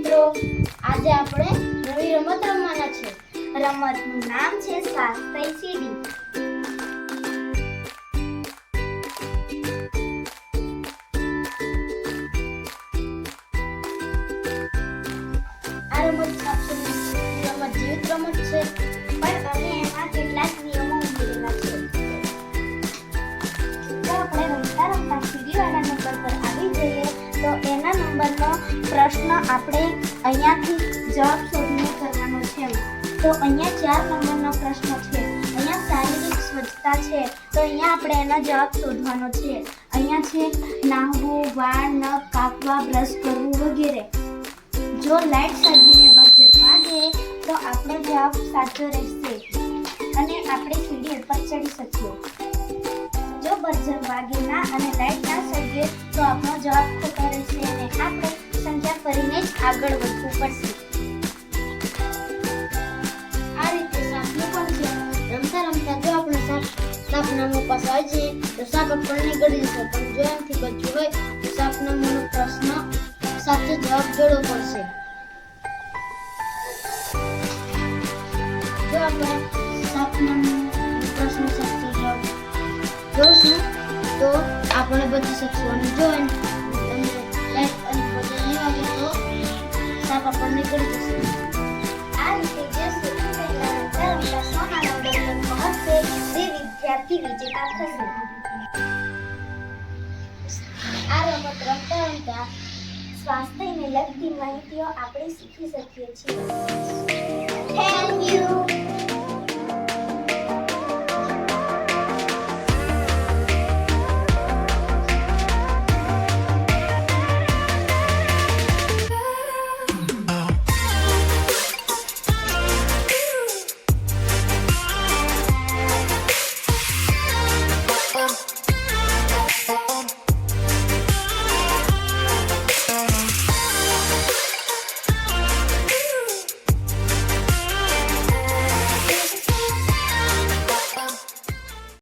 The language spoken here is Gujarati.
મિત્રો આજે આપણે નવી રમત રમવાના છે. રમતનું નામ છે સાત સીડી પ્રશ્ન આપણે અહીંયાથી જવાબ શોધીને કરવાનો છે. તો અહીંયા ચાર નંબરનો પ્રશ્ન છે. અહીંયા શારીરિક સ્વચ્છતા છે. તો અહીંયા આપણે એનો જવાબ શોધવાનો છે. અહીંયા છે, નાહવું, વાળ નખ કાપવા, બ્રશ કરવું વગેરે. જો લાઈટ સળગીને બજર વાગે તો આપણો જવાબ સાચો રહેશે. અને આપણે સીડી ઉપર ચડી શકીએ. જો બજર વાગે ના અને લાઈટ ના સળગે, તો આપણો જવાબ આગળ વધવું પડશે. આ રીતે સાપનું પણ છે રમતા રમતા જો આપણે સાપ સાપના મોં છે, તો સાપ આપણને ગળી જશે. પણ જો એમથી બચવું હોય, તો સાપનામોનો પ્રશ્ન સાચો જવાબ જોડવો પડશે. જો આપણે સાપના મોંનો પ્રશ્ન સાથે જવાબ જોશું, તો આપણે બચી શકશું અને જો તમને અને થશે આ રમત રમતા રમતા સ્વાસ્થ્યને લગતી માહિતીઓ આપણે શીખી શકીએ છીએ થેન્ક યુ